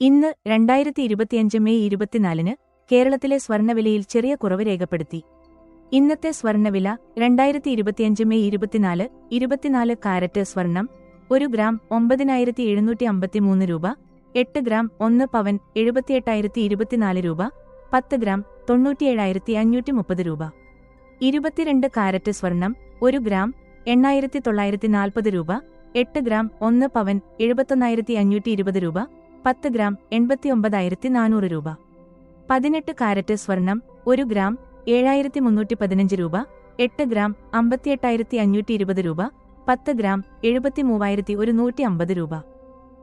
ഇന്ന് രണ്ടായിരത്തി ഇരുപത്തിയഞ്ച് മെയ് ഇരുപത്തിനാലിന് കേരളത്തിലെ സ്വർണവിലയിൽ ചെറിയ കുറവ് രേഖപ്പെടുത്തി. ഇന്നത്തെ സ്വർണവില രണ്ടായിരത്തി ഇരുപത്തിയഞ്ച് മെയ് ഇരുപത്തിനാല് ഇരുപത്തിനാല് കാരറ്റ് സ്വർണം ഒരു ഗ്രാം ഒമ്പതിനായിരത്തി എഴുന്നൂറ്റി അമ്പത്തിമൂന്ന് രൂപ എട്ട് ഗ്രാം ഒന്ന് പവൻ എഴുപത്തിയെട്ടായിരത്തി ഇരുപത്തിനാല് രൂപ പത്ത് ഗ്രാം തൊണ്ണൂറ്റിയേഴായിരത്തി അഞ്ഞൂറ്റി മുപ്പത് രൂപ. ഇരുപത്തിരണ്ട് കാരറ്റ് സ്വർണം ഒരു ഗ്രാം എണ്ണായിരത്തി തൊള്ളായിരത്തി നാൽപ്പത് രൂപ എട്ട് ഗ്രാം ഒന്ന് പവൻ എഴുപത്തൊന്നായിരത്തി അഞ്ഞൂറ്റി ഇരുപത് രൂപ പത്ത് ഗ്രാം എൺപത്തിയൊമ്പതായിരത്തി നാനൂറ് രൂപ. പതിനെട്ട് കാരറ്റ് സ്വർണം ഒരു ഗ്രാം ഏഴായിരത്തി മുന്നൂറ്റി പതിനഞ്ച് രൂപ. എട്ട് ഗ്രാം അമ്പത്തിയെട്ടായിരത്തി അഞ്ഞൂറ്റി ഇരുപത് രൂപ. പത്ത് ഗ്രാം എഴുപത്തി മൂവായിരത്തി ഒരുന്നൂറ്റി അമ്പത് രൂപ.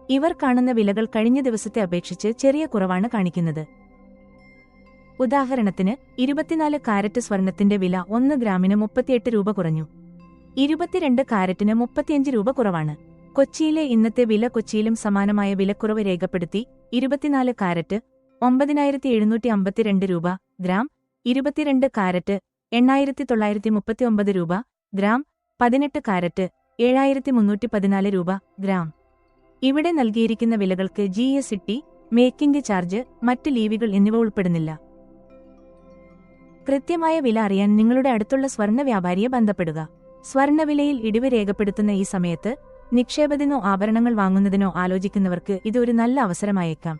ഇവർ കാണുന്ന വിലകൾ കഴിഞ്ഞ ദിവസത്തെ അപേക്ഷിച്ച് ചെറിയ കുറവാണ് കാണിക്കുന്നത്. ഉദാഹരണത്തിന് ഇരുപത്തിനാല് കാരറ്റ് സ്വർണത്തിന്റെ വില ഒന്ന് ഗ്രാമിന് മുപ്പത്തിയെട്ട് രൂപ കുറഞ്ഞു. ഇരുപത്തിരണ്ട് കാരറ്റിന് മുപ്പത്തിയഞ്ച് രൂപ കുറവാണ്. കൊച്ചിയിലെ ഇന്നത്തെ വില കൊച്ചിയിലും സമാനമായ വിലക്കുറവ് രേഖപ്പെടുത്തി ഇരുപത്തിനാല് കാരറ്റ് ഒമ്പതിനായിരത്തി എഴുന്നൂറ്റി അമ്പത്തിരണ്ട് രൂപ ഗ്രാം ഇരുപത്തിരണ്ട് കാരറ്റ് എണ്ണായിരത്തി തൊള്ളായിരത്തി മുപ്പത്തിയൊമ്പത് രൂപ ഗ്രാം പതിനെട്ട് കാരറ്റ് ഏഴായിരത്തി മുന്നൂറ്റി പതിനാല് രൂപ ഗ്രാം. ഇവിടെ നൽകിയിരിക്കുന്ന വിലകൾക്ക് G S T making charge മറ്റ് ലീവുകൾ എന്നിവ ഉൾപ്പെടുന്നില്ല. കൃത്യമായ വില അറിയാൻ നിങ്ങളുടെ അടുത്തുള്ള സ്വർണ വ്യാപാരിയെ ബന്ധപ്പെടുക. സ്വർണവിലയിൽ ഇടിവ് രേഖപ്പെടുത്തുന്ന ഈ സമയത്ത് നിക്ഷേപത്തിനോ ആഭരണങ്ങൾ വാങ്ങുന്നതിനോ ആലോചിക്കുന്നവർക്ക് ഇതൊരു നല്ല അവസരമായേക്കാം